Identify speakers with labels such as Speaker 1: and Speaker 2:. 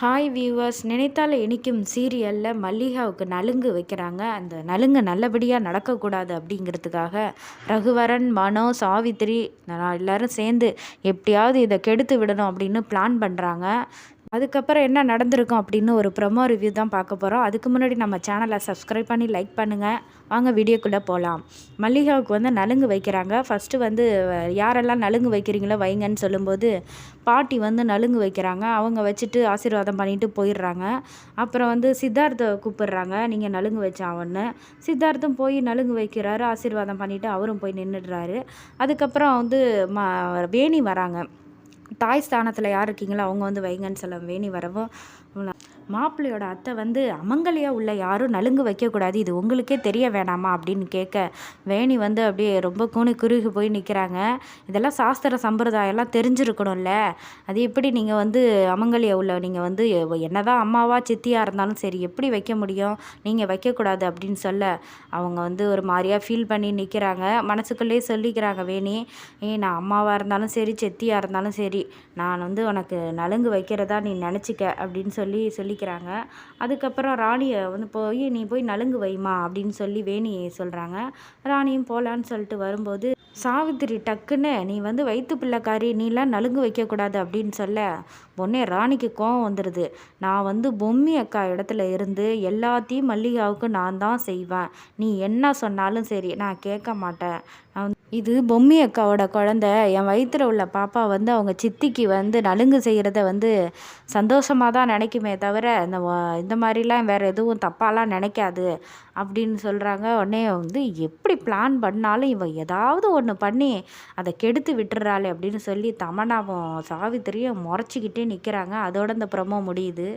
Speaker 1: Hi viewers நினைத்தால் இனிக்கும் சீரியலில் மல்லிகாவுக்கு நலுங்கு வைக்கிறாங்க. அந்த நலுங்கு நல்லபடியாக நடக்கக்கூடாது அப்படிங்கிறதுக்காக ரகுவரன் மனோ சாவித்திரி எல்லோரும் சேர்ந்து எப்படியாவது இதை கெடுத்து விடணும் அப்படின்னு பிளான் பண்ணுறாங்க அதுக்கப்புறம் என்ன நடந்திருக்கும் அப்படின்னு ஒரு ப்ரொமோ ரிவ்யூ தான் பார்க்க போகிறோம் அதுக்கு முன்னாடி நம்ம சேனலை சப்ஸ்கிரைப் பண்ணி லைக் பண்ணுங்கள் வாங்க வீடியோக்குள்ளே போகலாம் மல்லிகாவுக்கு வந்து நலுங்கு வைக்கிறாங்க. ஃபஸ்ட்டு வந்து யாரெல்லாம் நலுங்கு வைக்கிறீங்களோ வைங்கன்னு சொல்லும்போது பாட்டி வந்து நலுங்கு வைக்கிறாங்க. அவங்க வச்சுட்டு ஆசீர்வாதம் பண்ணிட்டு போயிடுறாங்க. அப்புறம் வந்து சித்தார்த்தை கூப்பிடுறாங்க. நீங்கள் நலுங்கு வச்சாவன்னு சித்தார்த்தும் போய் நலுங்கு வைக்கிறாரு. ஆசீர்வாதம் பண்ணிவிட்டு அவரும் போய் நின்றுடுறாரு அதுக்கப்புறம் வந்து ம வேணி வராங்க. தாய் ஸ்தானத்தில் யார் இருக்கீங்களோ அவங்க வந்து வைங்கன்னு சொல்ல வேணி வரவும் மாப்பிள்ளையோட அத்தை வந்து அமங்கலியாக உள்ள யாரும் நலுங்கு வைக்கக்கூடாது இது உங்களுக்கே தெரிய வேணாமா அப்படின்னு கேட்க வேணி வந்து அப்படியே ரொம்ப கூணி குறுகி போய் நிற்கிறாங்க இதெல்லாம் சாஸ்திர சம்பிரதாயம்லாம் தெரிஞ்சிருக்கணும்ல. அது எப்படி நீங்கள் வந்து அமங்கலியா உள்ள நீங்கள் வந்து என்னதான் அம்மாவா சித்தியாக இருந்தாலும் சரி எப்படி வைக்க முடியும்? நீங்கள் வைக்கக்கூடாது அப்படின்னு சொல்ல அவங்க வந்து ஒரு மாதிரியாக ஃபீல் பண்ணி நிற்கிறாங்க மனசுக்குள்ளேயே சொல்லிக்கிறாங்க வேணி ஏ நான் அம்மாவாக இருந்தாலும் சரி செத்தியாக இருந்தாலும் சரி நான் வந்து உனக்கு நலுங்கு வைக்கிறதா நீ நினச்சிக்க அப்படின்னு சொல்லி சொல்லி பிடிக்கிறாங்க அதுக்கப்புறம் ராணியை வந்து போய் நீ போய் நலுங்கு வைமா அப்படின்னு சொல்லி வேணி சொல்கிறாங்க ராணியும் போகலான்னு சொல்லிட்டு வரும்போது சாவித்திரி டக்குன்னு நீ வந்து வயிற்று பிள்ளைக்காரி நீலாம் நலுங்கு வைக்கக்கூடாது அப்படின்னு சொல்ல உடனே ராணிக்கு கோவம் வந்துடுது நான் வந்து பொம்மி அக்கா இடத்துல இருந்து எல்லாத்தையும் மல்லிகாவுக்கு நான் தான் செய்வேன். நீ என்ன சொன்னாலும் சரி நான் கேட்க மாட்டேன். இது பொம்மி அக்காவோட குழந்த. என் வயிற்றில் உள்ள பாப்பா வந்து அவங்க சித்திக்கு வந்து நலுங்கு செய்கிறத வந்து சந்தோஷமாக தான் நினைக்குமே தவிர இந்த இந்த மாதிரிலாம் வேறு எதுவும் தப்பாலாம் நினைக்காது அப்படின்னு சொல்கிறாங்க உடனே வந்து எப்படி பிளான் பண்ணாலும் இவன் ஏதாவது ஒன்று பண்ணி அதை கெடுத்து விட்டுறாளே அப்படின்னு சொல்லி தமனாவும் சாவித்திரியும் முறைச்சிக்கிட்டே நிற்கிறாங்க அதோட இந்த ப்ரமோ முடியுது.